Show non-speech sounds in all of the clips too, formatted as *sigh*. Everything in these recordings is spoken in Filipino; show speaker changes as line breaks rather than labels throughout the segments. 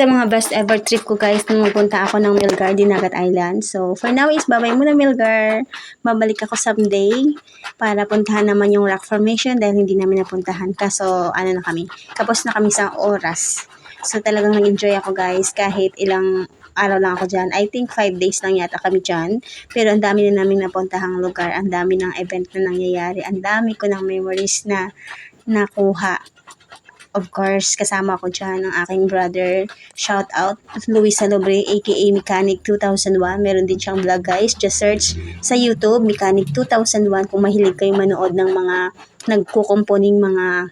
sa mga best ever trip ko guys nung magpunta ako ng Milgar, Dinagat Island. So, for now is babay muna Milgar. Babalik ako someday para puntahan naman yung rock formation dahil hindi namin napuntahan. Kaso, ano na kami, kapos na kami sa oras. So, talagang nag-enjoy ako guys kahit ilang araw lang ako dyan. I think 5 days lang yata kami dyan. Pero ang dami na namin napuntahang lugar. Ang dami ng event na nangyayari. Ang dami ko ng memories na nakuha. Of course, kasama ko dyan ang aking brother. Shout out, Luis Salobre, aka Mechanic 2001. Meron din siyang vlog guys. Just search sa YouTube, Mechanic 2001 kung mahilig kayo manood ng mga nagkukomponing mga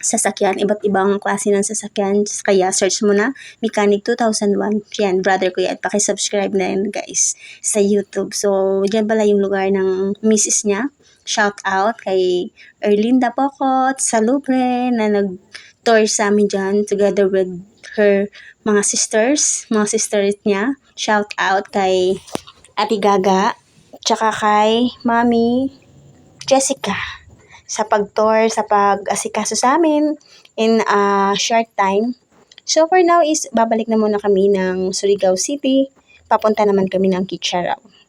sasakyan, iba't ibang klase ng sasakyan. Kaya search mo na, Mechanic 2001. Yan, brother ko yan. Pakisubscribe na yan guys sa YouTube. So, dyan pala yung lugar ng misis niya. Shout out kay Erlinda Pocot Salubre na nag-tour sa amin dyan together with her mga sisters, mga sisters niya. Shout out kay Ate Gaga, tsaka kay Mami Jessica sa pag-tour, sa pag-asikaso sa amin in a short time. So for now is babalik na muna kami ng Surigao City. Papunta naman kami ng Kitcharaw.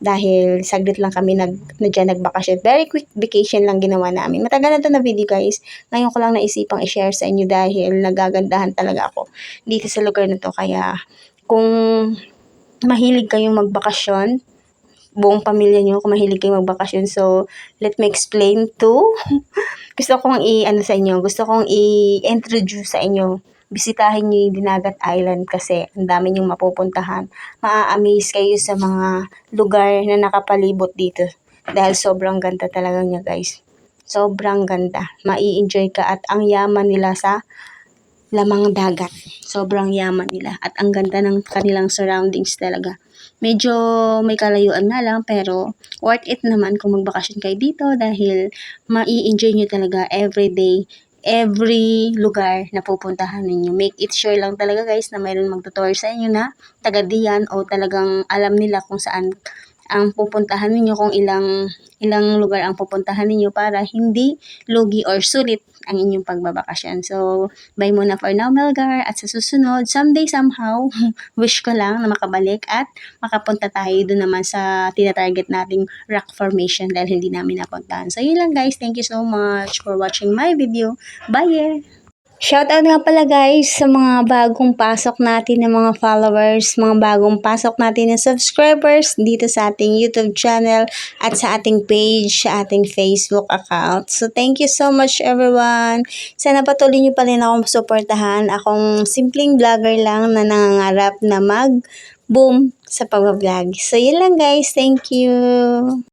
Dahil saglit lang kami nag, na dyan nagbakasyon. Very quick vacation lang ginawa namin. Matagal na to na video guys. Ngayon ko lang naisipang i-share sa inyo dahil nagagandahan talaga ako dito sa lugar na to. Kaya kung mahilig kayong magbakasyon, buong pamilya nyo kung mahilig kayo magbakasyon. So, let me explain to. *laughs* gusto kong i-ano sa inyo, gusto kong i-introduce sa inyo. Bisitahin nyo yung Dinagat Island kasi ang dami nyong mapupuntahan. Maa-amaze kayo sa mga lugar na nakapalibot dito. Dahil sobrang ganda talaga niya guys. Sobrang ganda. Mai-enjoy ka at ang yaman nila sa lamang dagat. Sobrang yaman nila. At ang ganda ng kanilang surroundings talaga. Medyo may kalayuan na lang pero worth it naman kung magbakasyon kayo dito dahil mai-enjoy nyo talaga every day, every lugar na pupuntahan ninyo. Make it sure lang talaga guys na mayroon magtutour sa inyo na taga diyan o talagang alam nila kung saan ang pupuntahan ninyo kung ilang ilang lugar ang pupuntahan ninyo para hindi lugi or sulit ang inyong pagbabakasyon. So, bye muna for now, Melgar. At sa susunod, someday, somehow, *laughs* wish ko lang na makabalik at makapunta tayo doon naman sa tinatarget nating rock formation dahil hindi namin napuntahan. So, yun lang guys. Thank you so much for watching my video. Bye! Shoutout nga pala guys sa mga bagong pasok natin ng mga followers, mga bagong pasok natin ng subscribers dito sa ating YouTube channel at sa ating page, sa ating Facebook account. So thank you so much everyone. Sana patuloy niyo pa rin akong suportahan. Akong simpleng vlogger lang na nangangarap na mag boom sa pag-vlog. So yun lang guys. Thank you.